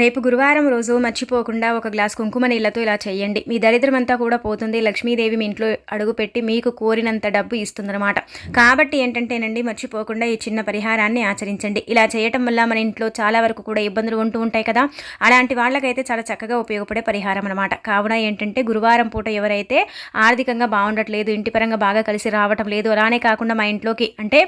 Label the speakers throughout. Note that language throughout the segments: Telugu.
Speaker 1: రేపు గురువారం రోజు మర్చిపోకుండా ఒక గ్లాస్ కుంకుమ నీళ్ళతో ఇలా చేయండి. మీ దరిద్రమంతా కూడా పోతుంది. లక్ష్మీదేవి మీ ఇంట్లో అడుగుపెట్టి మీకు కోరినంత డబ్బు ఇస్తుందన్నమాట. కాబట్టి ఏంటంటేనండి మర్చిపోకుండా ఈ చిన్న పరిహారాన్ని ఆచరించండి. ఇలా చేయటం వల్ల మన ఇంట్లో చాలా వరకు కూడా ఇబ్బందులు ఉంటూ ఉంటాయి కదా. అలాంటి వాళ్ళకైతే చాలా చక్కగా ఉపయోగపడే పరిహారం అనమాట కావున ఏంటంటే గురువారం పూట ఎవరైతే ఆర్థికంగా బాగుండట్లేదు ఇంటి పరంగా బాగా కలిసి రావటం లేదు అలానే కాకుండా మా ఇంట్లోకి అంటే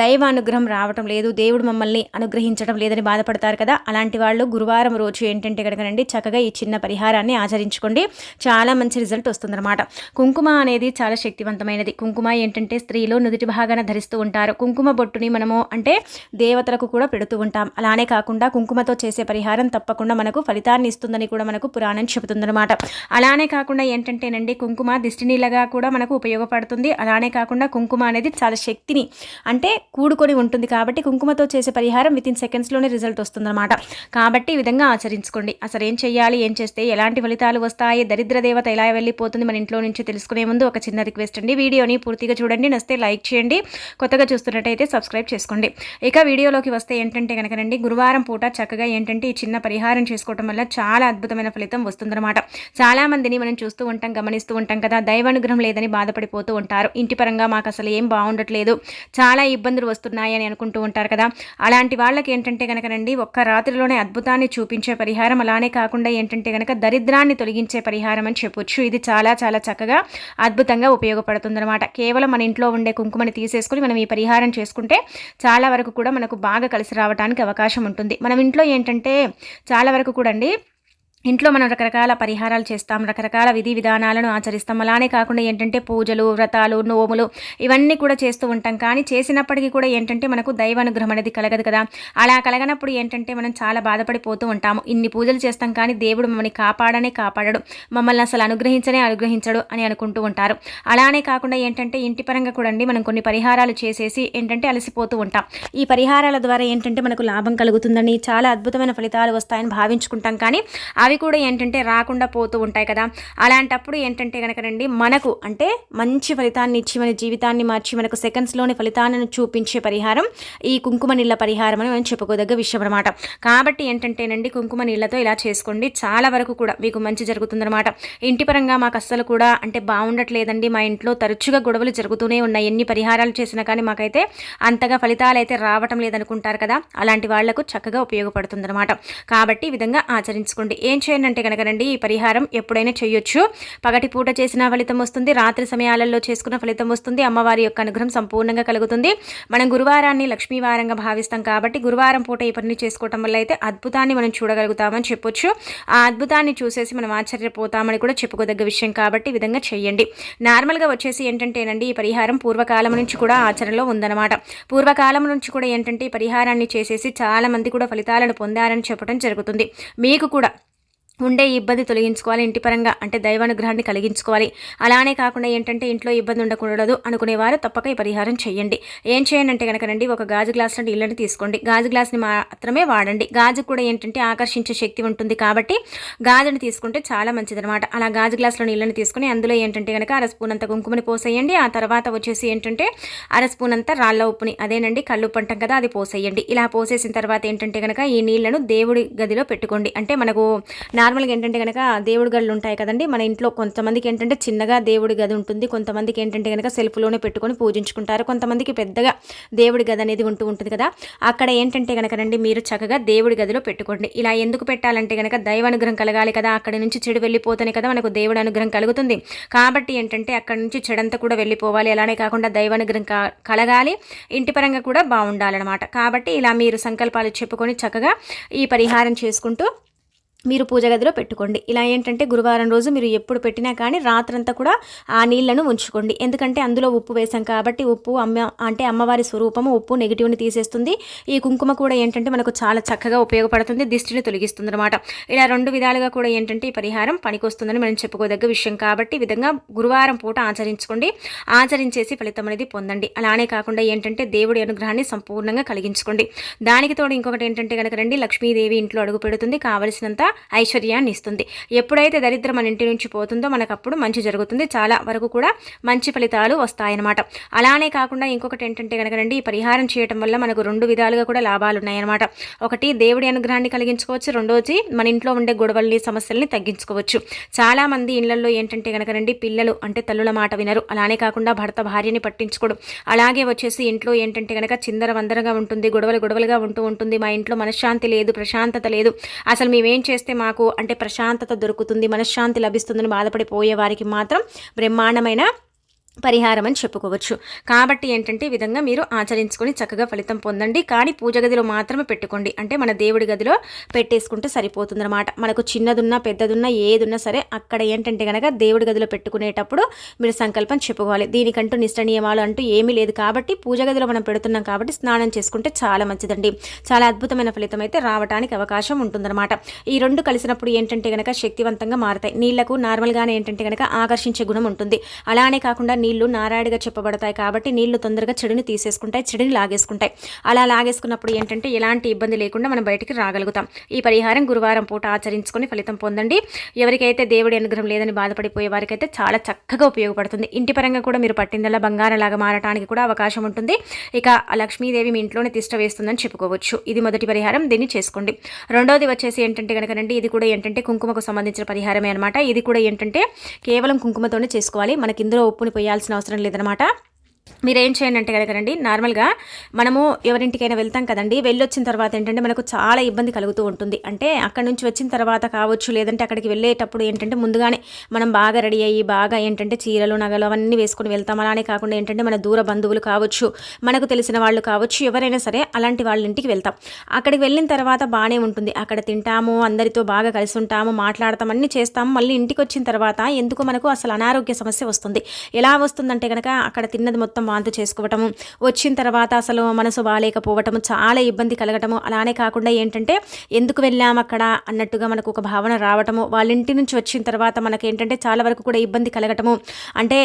Speaker 1: దైవ అనుగ్రహం రావటం లేదు దేవుడు మమ్మల్ని అనుగ్రహించడం లేదని బాధపడతారు కదా. అలాంటి వాళ్ళు గురువారం గురువారం రోజు ఏంటంటే కనుకనండి చక్కగా ఈ చిన్న పరిహారాన్ని ఆచరించుకోండి. చాలా మంచి రిజల్ట్ వస్తుందన్నమాట. కుంకుమ అనేది చాలా శక్తివంతమైనది. కుంకుమ ఏంటంటే స్త్రీలు నుదుటి భాగాన ధరిస్తూ ఉంటారు. కుంకుమ బొట్టుని మనము అంటే దేవతలకు కూడా పెడుతూ ఉంటాం. అలానే కాకుండా కుంకుమతో చేసే పరిహారం తప్పకుండా మనకు ఫలితాన్ని ఇస్తుందని కూడా మనకు పురాణం చెబుతుందన్నమాట. అలానే కాకుండా ఏంటంటేనండి కుంకుమ దిష్టి నీళ్ళగా కూడా మనకు ఉపయోగపడుతుంది. అలానే కాకుండా కుంకుమ అనేది చాలా శక్తిని అంటే కూడుకొని ఉంటుంది కాబట్టి కుంకుమతో చేసే పరిహారం విత్ ఇన్ సెకండ్స్లోనే రిజల్ట్ వస్తుందన్నమాట. కాబట్టి విధంగా ఆచరించుకోండి. అసలు ఏం చేయాలి ఏం చేస్తే ఎలాంటి ఫలితాలు వస్తాయి దరిద్ర దేవత ఎలా వెళ్ళిపోతుంది మన ఇంట్లో నుంచి తెలుసుకునే ముందు ఒక చిన్న రిక్వెస్ట్ అండి. వీడియోని పూర్తిగా చూడండి. నస్తే లైక్ చేయండి. కొత్తగా చూస్తున్నట్టయితే సబ్స్క్రైబ్ చేసుకోండి. ఇక వీడియోలోకి వస్తే ఏంటంటే కనుకనండి గురువారం పూట చక్కగా ఏంటంటే ఈ చిన్న పరిహారం చేసుకోవడం వల్ల చాలా అద్భుతమైన ఫలితం వస్తుందన్నమాట. చాలా మందిని మనం చూస్తూ ఉంటాం గమనిస్తూ ఉంటాం కదా. దైవానుగ్రహం లేదని బాధపడిపోతూ ఉంటారు. ఇంటి పరంగా మాకు అసలు ఏం బాగుండట్లేదు. చాలా ఇబ్బందులు వస్తున్నాయి అని అనుకుంటూ ఉంటారు కదా. అలాంటి వాళ్ళకి ఏంటంటే కనుకనండి ఒక్క రాత్రిలోనే అద్భుతాన్ని చూపించే పరిహారం. అలానే కాకుండా ఏంటంటే కనుక దరిద్రాన్ని తొలగించే పరిహారం అని చెప్పొచ్చు. ఇది చాలా చాలా చక్కగా అద్భుతంగా ఉపయోగపడుతుందన్నమాట. కేవలం మన ఇంట్లో ఉండే కుంకుమని తీసేసుకుని మనం ఈ పరిహారం చేసుకుంటే చాలా వరకు కూడా మనకు బాగా కలిసి రావడానికి అవకాశం ఉంటుంది. మనం ఇంట్లో ఏంటంటే చాలా వరకు కూడా అండి ఇంట్లో మనం రకరకాల పరిహారాలు చేస్తాం రకరకాల విధి విధానాలను ఆచరిస్తాం. అలానే కాకుండా ఏంటంటే పూజలు వ్రతాలు నోములు ఇవన్నీ కూడా చేస్తూ ఉంటాం. కానీ చేసినప్పటికీ కూడా ఏంటంటే మనకు దైవానుగ్రహం అనేది కలగదు కదా. అలా కలగనప్పుడు ఏంటంటే మనం చాలా బాధపడిపోతూ ఉంటాము. ఇన్ని పూజలు చేస్తాం కానీ దేవుడు మమ్మల్ని కాపాడనే కాపాడడు. మమ్మల్ని అసలు అనుగ్రహించనే అనుగ్రహించడు అని అనుకుంటూ ఉంటారు. అలానే కాకుండా ఏంటంటే ఇంటి పరంగా కూడా అండి మనం కొన్ని పరిహారాలు చేసేసి ఏంటంటే అలసిపోతూ ఉంటాం. ఈ పరిహారాల ద్వారా ఏంటంటే మనకు లాభం కలుగుతుందని చాలా అద్భుతమైన ఫలితాలు వస్తాయని భావించుకుంటాం. కానీ అవి కూడా ఏంటంటే రాకుండా పోతూ ఉంటాయి కదా. అలాంటప్పుడు ఏంటంటే కనుక రండి మనకు అంటే మంచి ఫలితాన్ని ఇచ్చి మన జీవితాన్ని మార్చి మనకు సెకండ్స్లోని ఫలితాలను చూపించే పరిహారం ఈ కుంకుమ నీళ్ళ పరిహారం అని మనం చెప్పుకోదగ్గ విషయం అనమాట కాబట్టి ఏంటంటేనండి కుంకుమ నీళ్ళతో ఇలా చేసుకోండి. చాలా వరకు కూడా మీకు మంచి జరుగుతుందన్నమాట. ఇంటి పరంగా మాకు అస్సలు కూడా అంటే బాగుండట్లేదండి. మా ఇంట్లో తరచుగా గొడవలు జరుగుతూనే ఉన్నాయి. ఎన్ని పరిహారాలు చేసినా కానీ మాకైతే అంతగా ఫలితాలు అయితే రావటం లేదనుకుంటారు కదా. అలాంటి వాళ్ళకు చక్కగా ఉపయోగపడుతుందన్నమాట. కాబట్టి ఈ విధంగా ఆచరించుకోండి. ఏం ఏం చేయండి అంటే కనుకనండి ఈ పరిహారం ఎప్పుడైనా చేయొచ్చు. పగటి పూట చేసిన ఫలితం వస్తుంది రాత్రి సమయాలలో చేసుకున్న ఫలితం వస్తుంది అమ్మవారి యొక్క అనుగ్రహం సంపూర్ణంగా కలుగుతుంది. మనం గురువారాన్ని లక్ష్మీవారంగా భావిస్తాం కాబట్టి గురువారం పూట ఈ పని చేసుకోవటం వల్ల అయితే అద్భుతాన్ని మనం చూడగలుగుతామని చెప్పొచ్చు. ఆ అద్భుతాన్ని చూసేసి మనం ఆశ్చర్యపోతామని కూడా చెప్పుకోదగ్గ విషయం కాబట్టి ఈ విధంగా చేయండి. నార్మల్గా వచ్చేసి ఏంటంటేనండి ఈ పరిహారం పూర్వకాలం నుంచి కూడా ఆచరణలో ఉందన్నమాట. పూర్వకాలం నుంచి కూడా ఏంటంటే ఈ పరిహారాన్ని చేసేసి చాలామంది కూడా ఫలితాలను పొందారని చెప్పడం జరుగుతుంది. మీకు కూడా ఉండే ఇబ్బంది తొలగించుకోవాలి ఇంటి పరంగా అంటే దైవానుగ్రహాన్ని కలిగించుకోవాలి. అలానే కాకుండా ఏంటంటే ఇంట్లో ఇబ్బంది ఉండకూడదు అనుకునేవారు తప్పక ఈ పరిహారం చేయండి. ఏం చేయండి అంటే కనుకనండి ఒక గాజు గ్లాస్ నుండి ఇళ్ళని తీసుకోండి. గాజు గ్లాస్ని మాత్రమే వాడండి. గాజు కూడా ఏంటంటే ఆకర్షించే శక్తి ఉంటుంది కాబట్టి గాజుని తీసుకుంటే చాలా మంచిదనమాట అలా గాజు గ్లాస్లో నీళ్ళని తీసుకుని అందులో ఏంటంటే కనుక అర స్పూన్ అంత కుంకుమని పోసేయండి. ఆ తర్వాత వచ్చేసి ఏంటంటే అర స్పూన్ అంతా రాళ్ళ ఉప్పుని అదేనండి కళ్ళు పంటం కదా అది పోసేయండి. ఇలా పోసేసిన తర్వాత ఏంటంటే కనుక ఈ నీళ్ళను దేవుడి గదిలో పెట్టుకోండి. అంటే మనకు నా నార్మల్గా ఏంటంటే కనుక దేవుడి గదులు ఉంటాయి కదండి. మన ఇంట్లో కొంతమందికి ఏంటంటే చిన్నగా దేవుడి గది ఉంటుంది. కొంతమందికి ఏంటంటే కనుక సెల్ఫ్లోనే పెట్టుకొని పూజించుకుంటారు. కొంతమందికి పెద్దగా దేవుడి గది అనేది ఉంటూ ఉంటుంది కదా. అక్కడ ఏంటంటే కనుక రండి మీరు చక్కగా దేవుడి గదిలో పెట్టుకోండి. ఇలా ఎందుకు పెట్టాలంటే కనుక దైవ అనుగ్రహం కలగాలి కదా. అక్కడ నుంచి చెడు వెళ్ళిపోతేనే కదా మనకు దేవుడి అనుగ్రహం కలుగుతుంది. కాబట్టి ఏంటంటే అక్కడ నుంచి చెడంతా కూడా వెళ్ళిపోవాలి. అలానే కాకుండా దైవానుగ్రహం కలగాలి. ఇంటి పరంగా కూడా బాగుండాలన్నమాట. కాబట్టి ఇలా మీరు సంకల్పాలు చెప్పుకొని చక్కగా ఈ పరిహారం చేసుకుంటూ మీరు పూజ గదిలో పెట్టుకోండి. ఇలా ఏంటంటే గురువారం రోజు మీరు ఎప్పుడు పెట్టినా కానీ రాత్రంతా కూడా ఆ నీళ్ళను ఉంచుకోండి. ఎందుకంటే అందులో ఉప్పు వేసాం కాబట్టి ఉప్పు అమ్మ అంటే అమ్మవారి స్వరూపము ఉప్పు నెగిటివ్ని తీసేస్తుంది. ఈ కుంకుమ కూడా ఏంటంటే మనకు చాలా చక్కగా ఉపయోగపడుతుంది దిష్టిని తొలగిస్తుంది అనమాట ఇలా రెండు విధాలుగా కూడా ఏంటంటే ఈ పరిహారం పనికొస్తుందని మనం చెప్పుకోదగ్గ విషయం. కాబట్టి విధంగా గురువారం పూట ఆచరించుకోండి. ఆచరించేసి ఫలితం అనేది పొందండి. అలానే కాకుండా ఏంటంటే దేవుడి అనుగ్రహాన్ని సంపూర్ణంగా కలిగించుకోండి. దానికి తోడు ఇంకొకటి ఏంటంటే కనుక రండి లక్ష్మీదేవి ఇంట్లో అడుగు పెడుతుంది. కావలసినంత ఐశ్వర్యాన్ని ఇస్తుంది. ఎప్పుడైతే దరిద్రం మన ఇంటి నుంచి పోతుందో మనకు అప్పుడు మంచి జరుగుతుంది. చాలా వరకు కూడా మంచి ఫలితాలు వస్తాయన్నమాట. అలానే కాకుండా ఇంకొకటి ఏంటంటే కనుక రండి ఈ పరిహారం చేయటం వల్ల మనకు రెండు విధాలుగా కూడా లాభాలు ఉన్నాయన్నమాట. ఒకటి దేవుడి అనుగ్రహాన్ని కలిగించుకోవచ్చు. రెండోది మన ఇంట్లో ఉండే గొడవల్ని సమస్యల్ని తగ్గించుకోవచ్చు. చాలా మంది ఇళ్ళలో ఏంటంటే కనుక రండి పిల్లలు అంటే తల్లుల మాట వినరు. అలానే కాకుండా భర్త భార్యని పట్టించుకోడు. అలాగే వచ్చేసి ఇంట్లో ఏంటంటే కనుక చిందర వందరగా ఉంటుంది గొడవలు గొడవలుగా ఉంటూ ఉంటుంది. మా ఇంట్లో మనశ్శాంతి లేదు ప్రశాంతత లేదు. అసలు మేమేం చేస్తాం? మాకు అంటే ప్రశాంతత దొరుకుతుంది మనశ్శాంతి లభిస్తుందని బాధపడిపోయే వారికి మాత్రం బ్రహ్మాండమైన పరిహారం అని చెప్పుకోవచ్చు. కాబట్టి ఏంటంటే ఈ విధంగా మీరు ఆచరించుకొని చక్కగా ఫలితం పొందండి. కానీ పూజ గదిలో మాత్రమే పెట్టుకోండి. అంటే మన దేవుడి గదిలో పెట్టేసుకుంటే సరిపోతుందన్నమాట. మనకు చిన్నదున్నా పెద్దదున్నా ఏదున్నా సరే అక్కడ ఏంటంటే కనుక దేవుడి గదిలో పెట్టుకునేటప్పుడు మీరు సంకల్పం చెప్పుకోవాలి. దీనికంటూ నిష్ట నియమాలు అంటూ ఏమీ లేదు కాబట్టి పూజ గదిలో మనం పెడుతున్నాం కాబట్టి స్నానం చేసుకుంటే చాలా మంచిదండి. చాలా అద్భుతమైన ఫలితం అయితే రావడానికి అవకాశం ఉంటుందన్నమాట. ఈ రెండు కలిసినప్పుడు ఏంటంటే కనుక శక్తివంతంగా మారుతాయి. నీళ్ళకు నార్మల్గానే ఏంటంటే కనుక ఆకర్షించే గుణం ఉంటుంది. అలానే కాకుండా నీళ్ళు నారాయణగా చెప్పబడతాయి కాబట్టి నీళ్ళు తొందరగా చెడుని తీసేసుకుంటాయి చెడుని లాగేసుకుంటాయి. అలా లాగేసుకున్నప్పుడు ఏంటంటే ఎలాంటి ఇబ్బంది లేకుండా మనం బయటికి రాగలుగుతాం. ఈ పరిహారం గురువారం పూట ఆచరించుకొని ఫలితం పొందండి. ఎవరికైతే దేవుడి అనుగ్రహం లేదని బాధపడిపోయే వారికైతే చాలా చక్కగా ఉపయోగపడుతుంది. ఇంటి పరంగా కూడా మీరు పట్టిందల్లా బంగారంలాగా మారటానికి కూడా అవకాశం ఉంటుంది. ఇక లక్ష్మీదేవి మీ ఇంట్లోనే తిష్ట వేస్తుందని చెప్పుకోవచ్చు. ఇది మొదటి పరిహారం దీన్ని చేసుకోండి. రెండోది వచ్చేసి ఏంటంటే కనుకనండి ఇది కూడా ఏంటంటే కుంకుమకు సంబంధించిన పరిహారమే అనమాట ఇది కూడా ఏంటంటే కేవలం కుంకుమతోనే చేసుకోవాలి. మనకి ఇందులో ఉప్పుని పోయాలి. చేయాల్సిన అవసరం లేదనమాట మీరేం చేయండి అంటే కనుకనండి నార్మల్గా మనము ఎవరింటికైనా వెళ్తాం కదండి వెళ్ళొచ్చిన తర్వాత ఏంటంటే మనకు చాలా ఇబ్బంది కలుగుతూ ఉంటుంది. అంటే అక్కడ నుంచి వచ్చిన తర్వాత కావచ్చు లేదంటే అక్కడికి వెళ్ళేటప్పుడు ఏంటంటే ముందుగానే మనం బాగా రెడీ అయ్యి బాగా ఏంటంటే చీరలు నగలు అవన్నీ వేసుకుని వెళ్తాం. అలానే కాకుండా ఏంటంటే మన దూర బంధువులు కావచ్చు మనకు తెలిసిన వాళ్ళు కావచ్చు ఎవరైనా సరే అలాంటి వాళ్ళ ఇంటికి వెళ్తాం. అక్కడికి వెళ్ళిన తర్వాత బాగానే ఉంటుంది. అక్కడ తింటాము అందరితో బాగా కలిసి ఉంటాము మాట్లాడతాం అన్నీ చేస్తాము. మళ్ళీ ఇంటికి వచ్చిన తర్వాత ఎందుకు మనకు అసలు అనారోగ్య సమస్య వస్తుంది? ఎలా వస్తుందంటే కనుక అక్కడ తిన్నది మొత్తం వాంతి చేసుకోవటము వచ్చిన తర్వాత అసలు మనసు బాగాలేకపోవటము చాలా ఇబ్బంది కలగటము అలానే కాకుండా ఏంటంటే ఎందుకు వెళ్ళాము అక్కడ? అన్నట్టుగా మనకు ఒక భావన రావటము వాళ్ళ ఇంటి నుంచి వచ్చిన తర్వాత మనకి ఏంటంటే చాలా వరకు కూడా ఇబ్బంది కలగటము. అంటే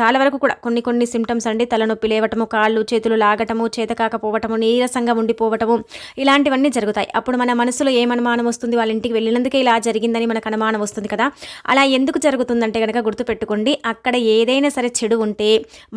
Speaker 1: చాలా వరకు కూడా కొన్ని కొన్ని సిమ్టమ్స్ అండి తలనొప్పి లేవటము కాళ్ళు చేతులు లాగటము చేత కాకపోవటము నీరసంగా ఉండిపోవటము ఇలాంటివన్నీ జరుగుతాయి. అప్పుడు మన మనసులో ఏం అనుమానం వస్తుంది? వాళ్ళ ఇంటికి వెళ్ళినందుకే ఇలా జరిగిందని మనకు అనుమానం వస్తుంది కదా. అలా ఎందుకు జరుగుతుందంటే కనుక గుర్తుపెట్టుకోండి అక్కడ ఏదైనా సరే చెడు ఉంటే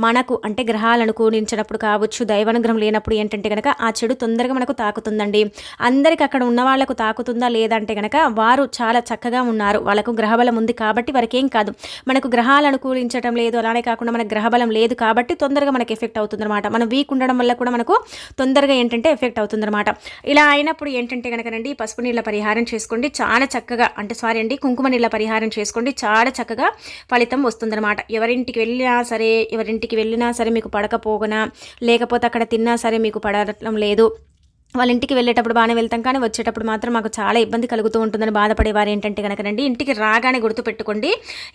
Speaker 1: మనకు అంటే గ్రహాలను కూడించినప్పుడు కావచ్చు దైవానుగ్రహం లేనప్పుడు ఏంటంటే కనుక ఆ చెడు తొందరగా మనకు తాకుతుందండి. అందరికి అక్కడ ఉన్న వాళ్ళకు తాకుతుందా లేదంటే కనుక వారు చాలా చక్కగా ఉన్నారు. వాళ్ళకు గ్రహబలం ఉంది కాబట్టి వారికి ఏం కాదు. మనకు గ్రహాలు అనుకూలించడం లేదు అలానే కాకుండా మనకు గ్రహబలం లేదు కాబట్టి తొందరగా మనకు ఎఫెక్ట్ అవుతుందన్నమాట. మనం వీక్ ఉండడం వల్ల కూడా మనకు తొందరగా ఏంటంటే ఎఫెక్ట్ అవుతుందన్నమాట. ఇలా అయినప్పుడు ఏంటంటే కనుకనండి పసుపు నీళ్ళ పరిహారం చేసుకోండి. చాలా చక్కగా అంటే సారీ అండి కుంకుమ నీళ్ళ పరిహారం చేసుకోండి. చాలా చక్కగా ఫలితం వస్తుందన్నమాట. ఎవరింటికి వెళ్ళినా సరే ఎవరింటికి వెళ్ళినా సరే మీకు పడకపోగనా లేకపోతే అక్కడ తిన్నా సరే మీకు పడటం లేదు. వాళ్ళ ఇంటికి వెళ్ళేటప్పుడు బాగానే వెళ్తాం కానీ వచ్చేటప్పుడు మాత్రం మాకు చాలా ఇబ్బంది కలుగుతూ ఉంటుందని బాధపడేవారు ఏంటంటే కనుకనండి ఇంటికి రాగానే గుర్తుపెట్టుకోండి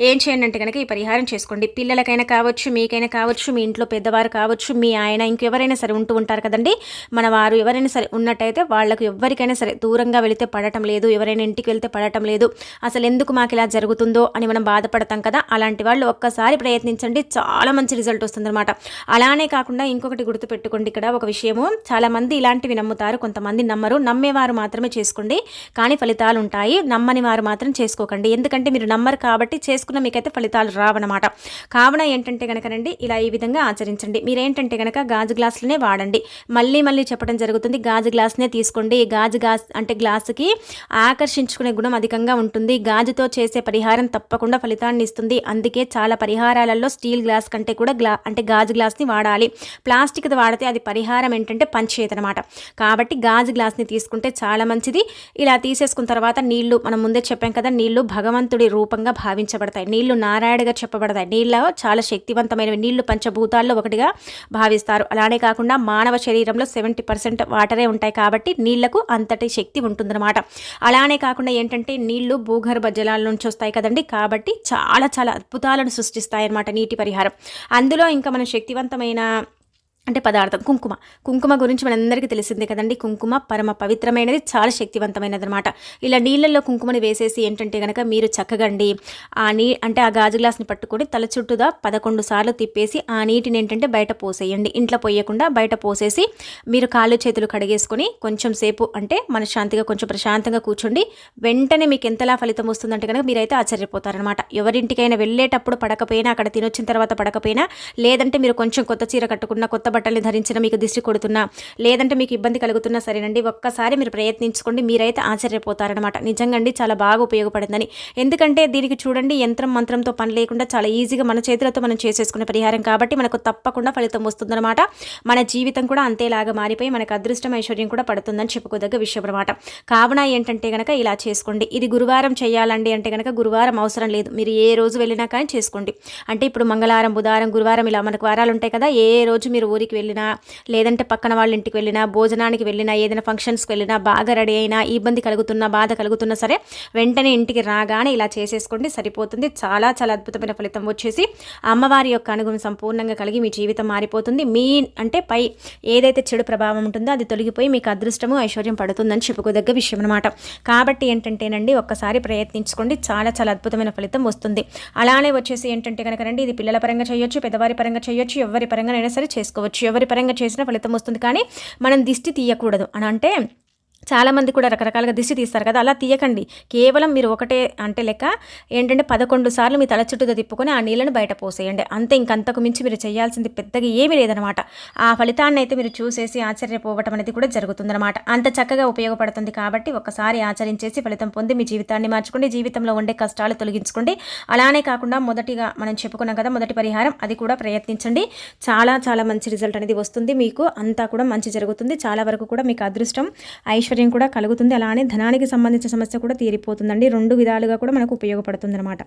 Speaker 1: ఏం చేయండి అంటే కనుక ఈ పరిహారం చేసుకోండి. పిల్లలకైనా కావచ్చు మీకైనా కావచ్చు మీ ఇంట్లో పెద్దవారు కావచ్చు మీ ఆయన ఇంకెవరైనా సరే ఉంటూ ఉంటారు కదండి. మన వారు ఎవరైనా సరే ఉన్నట్టయితే వాళ్ళకు ఎవరికైనా సరే దూరంగా వెళితే పడటం లేదు ఎవరైనా ఇంటికి వెళ్తే పడటం లేదు అసలు ఎందుకు మాకు ఇలా జరుగుతుందో అని మనం బాధపడతాం కదా అలాంటి వాళ్ళు ఒక్కసారి ప్రయత్నించండి చాలా మంచి రిజల్ట్ వస్తుందన్నమాట. అలానే కాకుండా ఇంకొకటి గుర్తుపెట్టుకోండి ఇక్కడ ఒక విషయము చాలామంది ఇలాంటివి నమ్ముతారు. నమ్ముతారు కొంతమంది నమ్మరు. నమ్మేవారు మాత్రమే చేసుకోండి. కానీ ఫలితాలు ఉంటాయి నమ్మని వారు మాత్రం చేసుకోకండి. ఎందుకంటే మీరు నమ్మరు కాబట్టి చేసుకున్న మీకైతే ఫలితాలు రావన్నమాట. కావున ఏంటంటే కనుకనండి ఇలా ఈ విధంగా ఆచరించండి. మీరేంటంటే కనుక గాజు గ్లాసులనే వాడండి. మళ్ళీ మళ్ళీ చెప్పడం జరుగుతుంది గాజు గ్లాస్నే తీసుకోండి. గాజు గ్లాస్ అంటే గ్లాసుకి ఆకర్షించుకునే గుణం అధికంగా ఉంటుంది. గాజుతో చేసే పరిహారం తప్పకుండా ఫలితాన్ని ఇస్తుంది. అందుకే చాలా పరిహారాలలో స్టీల్ గ్లాస్ కంటే కూడా గ్లా అంటే గాజు గ్లాస్ని వాడాలి. ప్లాస్టిక్ది వాడితే అది పరిహారం ఏంటంటే పంచేతనమాట కాబట్టి కాబట్టి గాజు గ్లాస్ని తీసుకుంటే చాలా మంచిది. ఇలా తీసేసుకున్న తర్వాత నీళ్ళు మనం ముందే చెప్పాం కదా నీళ్ళు భగవంతుడి రూపంగా భావించబడతాయి. నీళ్ళు నారాయణగా చెప్పబడతాయి. నీళ్ళ చాలా శక్తివంతమైనవి. నీళ్ళు పంచభూతాల్లో ఒకటిగా భావిస్తారు. అలానే కాకుండా మానవ శరీరంలో సెవెంటీ పర్సెంట్ వాటరే ఉంటాయి కాబట్టి నీళ్ళకు అంతటి శక్తి ఉంటుందన్నమాట. అలానే కాకుండా ఏంటంటే నీళ్ళు భూగర్భ జలాల నుంచి వస్తాయి కదండి. కాబట్టి చాలా చాలా అద్భుతాలను సృష్టిస్తాయి అన్నమాట నీటి పరిహారం. అందులో ఇంకా మనం శక్తివంతమైన అంటే పదార్థం కుంకుమ. కుంకుమ గురించి మనందరికీ తెలిసిందే కదండి. కుంకుమ పరమ పవిత్రమైనది చాలా శక్తివంతమైనది అనమాట ఇలా నీళ్ళల్లో కుంకుమని వేసేసి ఏంటంటే కనుక మీరు చక్కగండి. ఆ నీ అంటే ఆ గాజు గ్లాస్ని పట్టుకొని తల చుట్టూదా పదకొండు సార్లు తిప్పేసి ఆ నీటిని ఏంటంటే బయట పోసేయండి. ఇంట్లో పోయకుండా బయట పోసేసి మీరు కాళ్ళు చేతులు కడిగేసుకొని కొంచెం సేపు అంటే మనశ్శాంతిగా కొంచెం ప్రశాంతంగా కూర్చోండి. వెంటనే మీకు ఎంతలా ఫలితం వస్తుందంటే కనుక మీరైతే ఆశ్చర్యపోతారనమాట ఎవరింటికైనా వెళ్ళేటప్పుడు పడకపోయినా అక్కడ తినొచ్చిన తర్వాత పడకపోయినా లేదంటే మీరు కొంచెం కొత్త చీర కట్టుకున్న కొత్త బట్టల్ని ధరించిన మీకు దిష్టి కొడుతున్నా లేదంటే మీకు ఇబ్బంది కలుగుతున్నా సరేనండి ఒక్కసారి మీరు ప్రయత్నించుకోండి మీరైతే ఆశ్చర్యపోతారనమాట నిజంగా చాలా బాగా ఉపయోగపడిందని. ఎందుకంటే దీనికి చూడండి యంత్రం మంత్రంతో పని లేకుండా చాలా ఈజీగా మన చేతులతో మనం చేసేసుకునే పరిహారం కాబట్టి మనకు తప్పకుండా ఫలితం వస్తుందన్నమాట. మన జీవితం కూడా అంతేలాగా మారిపోయి మనకు అదృష్టం ఐశ్వర్యం కూడా పడుతుందని చెప్పుకోదగ్గ విషయం అనమాట కావున ఏంటంటే కనుక ఇలా చేసుకోండి. ఇది గురువారం చేయాలండి అంటే కనుక గురువారం అవసరం లేదు. మీరు ఏ రోజు వెళ్ళినా కానీ చేసుకోండి. అంటే ఇప్పుడు మంగళవారం బుధవారం గురువారం ఇలా మనకు వారాలు ఉంటాయి కదా ఏ రోజు మీరు ఊరికి వెళ్ళినా లేదంటే పక్కన వాళ్ళ ఇంటికి వెళ్ళినా భోజనానికి వెళ్ళినా ఏదైనా ఫంక్షన్స్కి వెళ్ళినా బాగా రెడీ అయినా ఇబ్బంది కలుగుతున్నా బాధ కలుగుతున్నా సరే వెంటనే ఇంటికి రాగానే ఇలా చేసేసుకోండి సరిపోతుంది. చాలా చాలా అద్భుతమైన ఫలితం వచ్చేసి అమ్మవారి యొక్క అనుగుణం సంపూర్ణంగా కలిగి మీ జీవితం మారిపోతుంది. మీ అంటే పై ఏదైతే చెడు ప్రభావం ఉంటుందో అది తొలగిపోయి మీకు అదృష్టము ఐశ్వర్యం పడుతుందని చెప్పుకోదగ్గ విషయం అనమాట కాబట్టి ఏంటంటేనండి ఒక్కసారి ప్రయత్నించుకోండి. చాలా చాలా అద్భుతమైన ఫలితం వస్తుంది. అలానే వచ్చేసి ఏంటంటే కనుక రండి ఇది పిల్లల పరంగా చేయొచ్చు పెద్దవారి పరంగా చేయొచ్చు ఎవరి పరంగానైనా సరే చేసుకోవచ్చు. ఎవరి పరంగా చేసినా ఫలితం వస్తుంది. కానీ మనం దిష్టి తీయకూడదు. అని అంటే చాలామంది కూడా రకరకాలుగా దిష్టి తీస్తారు కదా అలా తీయకండి. కేవలం మీరు ఒకటే అంటే లెక్క ఏంటంటే పదకొండు సార్లు మీ తల చుట్టూ తిప్పుకొని ఆ నీళ్ళని బయట పోసేయండి. అంతే ఇంకంతకు మించి మీరు చేయాల్సింది పెద్దగా ఏమీ లేదనమాట ఆ ఫలితాన్ని అయితే మీరు చూసేసి ఆశ్చర్యపోవటం అనేది కూడా జరుగుతుందన్నమాట. అంత చక్కగా ఉపయోగపడుతుంది కాబట్టి ఒకసారి ఆచరించేసి ఫలితం పొంది మీ జీవితాన్ని మార్చుకోండి. జీవితంలో ఉండే కష్టాలు తొలగించుకోండి. అలానే కాకుండా మొదటిగా మనం చెప్పుకున్నాం కదా మొదటి పరిహారం అది కూడా ప్రయత్నించండి. చాలా చాలా మంచి రిజల్ట్ అనేది వస్తుంది. మీకు అంతా కూడా మంచి జరుగుతుంది. చాలా వరకు కూడా మీకు అదృష్టం ఐశ్వర్యం ఐశ్వర్యం కూడా కలుగుతుంది. అలానే ధనానికి సంబంధించిన సమస్య కూడా తీరిపోతుందండి. రెండు విధాలుగా కూడా మనకు ఉపయోగపడుతుందన్నమాట.